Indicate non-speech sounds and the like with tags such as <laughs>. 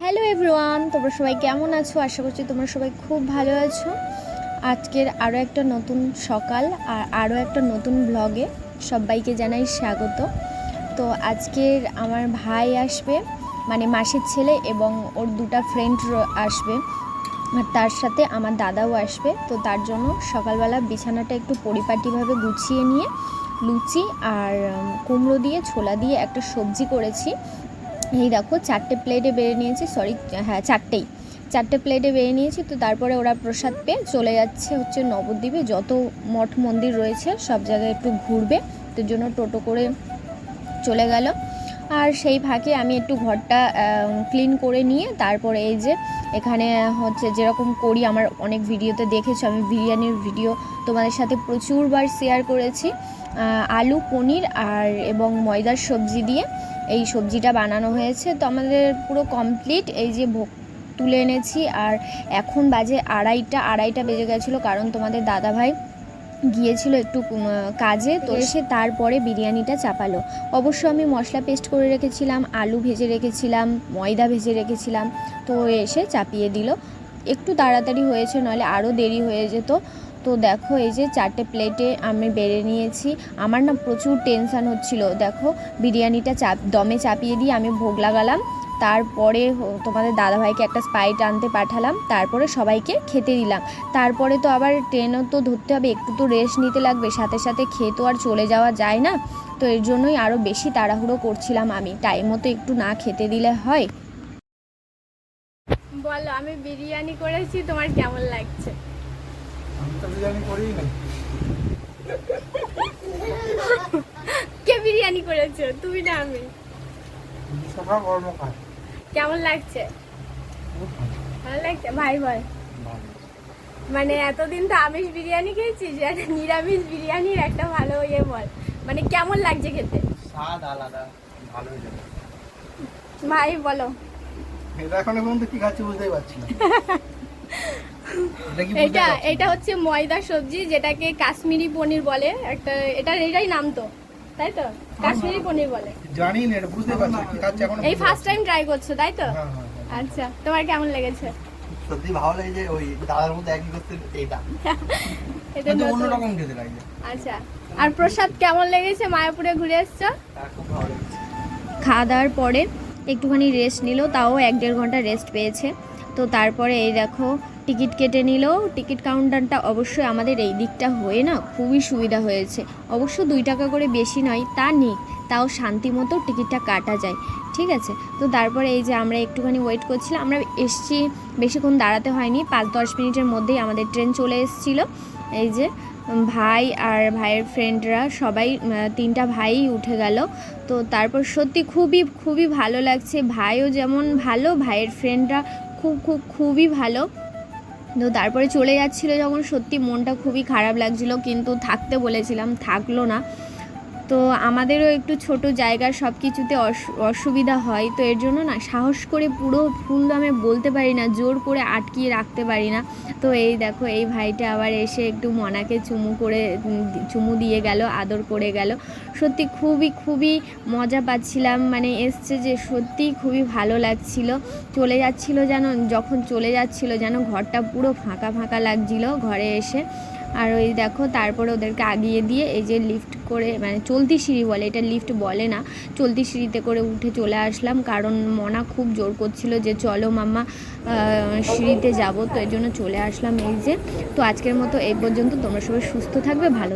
Hello everyone তোমরা সবাই কেমন আছো? আশা করছি তোমরা সবাই খুব ভালো আছো। আজকের আরও একটা নতুন সকাল আর আরও একটা নতুন ব্লগে সবাইকে জানাই স্বাগত। তো আজকের আমার ভাই আসবে মানে মাসির ছেলে এবং ওর দুটা ফ্রেন্ড আসবে। আর তার সাথে আমার দাদাও আসবে। তো তার জন্য সকালবেলা বিছানাটা একটু পরিপাটিভাবে গুছিয়ে নিয়ে লুচি আর কুমড়ো দিয়ে, ছোলা দিয়ে একটা সবজি করেছি। এই দেখো, চারটে প্লেটে বেড়ে নিয়েছি সরি হ্যাঁ চারটেই। চারটে প্লেটে বেড়ে নিয়েছি, তো তারপরে ওরা প্রসাদ পেয়ে চলে যাচ্ছে হচ্ছে নবদ্বীপে। যত মঠ মন্দির রয়েছে, সব জায়গায় একটু ঘুরবে, তো জন্য টোটো করে চলে গেল। আর সেই ফাঁকে আমি একটু ঘরটা ক্লিন করে নিয়ে তারপরে এই যে এখানে হচ্ছে যেরকম করি, আমার অনেক ভিডিওতে দেখেছ, আমি বিরিয়ানির ভিডিও তোমাদের সাথে প্রচুরবার শেয়ার করেছি। আলু, পনির আর এবং ময়দার সবজি দিয়ে এই সবজিটা বানানো হয়েছে। তো আমাদের পুরো কমপ্লিট এই যে ভোগ তুলে এনেছি। আর এখন বাজে আড়াইটা আড়াইটা বেজে গেছিল, কারণ তোমাদের দাদাভাই গিয়েছিল একটু কাজে তো এসে তারপরে বিরিয়ানিটা চাপালো। অবশ্য আমি মশলা পেস্ট করে রেখেছিলাম আলু ভেজে রেখেছিলাম ময়দা ভেজে রেখেছিলাম তো এসে চাপিয়ে দিল। একটু তাড়াতাড়ি হয়েছে নাহলে আরও দেরি হয়ে যেত। তো দেখো এই যে চারটে প্লেটে আমি বেড়ে নিয়েছি। আমার না প্রচুর টেনশান হচ্ছিল। দেখো বিরিয়ানিটা চাপ দমে চাপিয়ে দিয়ে আমি ভোগ লাগালাম। তারপরে তোমাদের দাদাভাইকে একটা স্পাইট আনতে পাঠালাম তারপরে সবাইকে খেতে দিলাম। তারপরে তো আবার ট্রেনও তো ধরতে হবে একটু তো রেস্ট নিতে লাগবে সাথে সাথে খেয়ে তো আর চলে যাওয়া যায় না। তো এর জন্যই আরও বেশি তাড়াহুড়ো করছিলাম আমি টাইম মতো একটু না খেতে দিলে হয়। বলো আমি বিরিয়ানি করেছি তোমার কেমন লাগছে? আমি তো বিরিয়ানি করিই নাই। কে বিরিয়ানি করেছ? তুমি না আমি। কেমন লাগছে? ভালো। লাগছে? ভাই বল মানে এতদিন তো আমিষ বিরিয়ানি খেয়েছিস একটা নিরামিষ বিরিয়ানির একটা ভালো ইয়ে বল। মানে কেমন লাগছে খেতে? স্বাদ আলাদা ভালো ভাই বলো। এটা এখন পর্যন্ত কি খাচ্ছি বুঝতেই পারছি না। এটা এটা এটা হচ্ছে ময়দা সবজি যেটাকে কাশ্মীরি পনির বলে। একটা এটার এটাই নাম তো। তাই তো? কাশ্মীরি পনির বলে। জানি না এটা বুঝতে পারছি কি খাচ্ছি এখন এই ফার্স্ট টাইম ট্রাই করছ তাই তো? হ্যাঁ হ্যাঁ হ্যাঁ। আচ্ছা তোমার কেমন লেগেছে? সত্যি ভালো লাগে ওই দাদার মধ্যে একই করতে <laughs> এটা কিন্তু নতুন। অন্যরকম খেতে লাগে আচ্ছা আর প্রসাদ কেমন লেগেছে? মায়াপুরে ঘুরে এসছো? খুব ভালো লেগেছে। খাওয়া দাওয়ার পরে একটুখানি রেস্ট নিল তাও এক দেড় ঘণ্টা রেস্ট পেয়েছে। তো তারপরে এই দেখো টিকিট কেটে নিল। টিকিট কাউন্টারটা অবশ্যই আমাদের এই দিকটা হয়ে না খুবই সুবিধা হয়েছে। অবশ্য দুই টাকা করে বেশি নয়, তা নিক, তাও শান্তি মতো টিকিটটা কাটা যায়। ঠিক আছে? তো তারপরে এই যে আমরা একটুখানি ওয়েট করছিলাম, আমরা এসছি, বেশিক্ষণ দাঁড়াতে হয়নি পাঁচ দশ মিনিটের মধ্যেই আমাদের ট্রেন চলে এসেছিল। এই যে ভাই আর ভাইয়ের ফ্রেন্ডরা সবাই তিনটা ভাই উঠে গেল। তো তারপর সত্যি খুবই খুবই ভালো লাগছে। ভাইও যেমন ভালো, ভাইয়ের ফ্রেন্ডরা খুব খুব, খুবই ভালো। তো তারপরে চলে যাচ্ছিল যখন সত্যি মনটা খুবই খারাপ লাগছিল, কিন্তু থাকতে বলেছিলাম, থাকল না। তো আমাদেরও একটু ছোট জায়গার সব কিছুতে অসু- অসুবিধা হয়, তো এর জন্য না সাহস করে পুরো ফুল দামে বলতে পারি না, জোর করে আটকিয়ে রাখতে পারি না। তো এই দেখো, এই ভাইটা আবার এসে একটু মনাকে চুমু করে চুমু দিয়ে গেল, আদর করে গেল। সত্যি খুবই খুবই মজা পাচ্ছিলাম মানে এসছে যে সত্যিই খুবই ভালো লাগছিল। চলে যাচ্ছিল যেন, যখন চলে যাচ্ছিল যেন ঘরটা পুরো ফাঁকা ফাঁকা লাগছিল ঘরে এসে। আর ওই দেখো, তারপরে ওদেরকে আগিয়ে দিয়ে এই যে লিফট করে মানে চলতি সিঁড়ি বলে, এটা লিফট বলে না, চলতি সিঁড়িতে করে উঠে চলে আসলাম। কারণ মনা খুব জোর করছিল যে, চলো মাম্মা সিঁড়িতে যাব। তো এই জন্য চলে আসলাম এই যে। তো আজকের মতো এই পর্যন্ত। তোমরা সবাই সুস্থ থাকবে, ভালো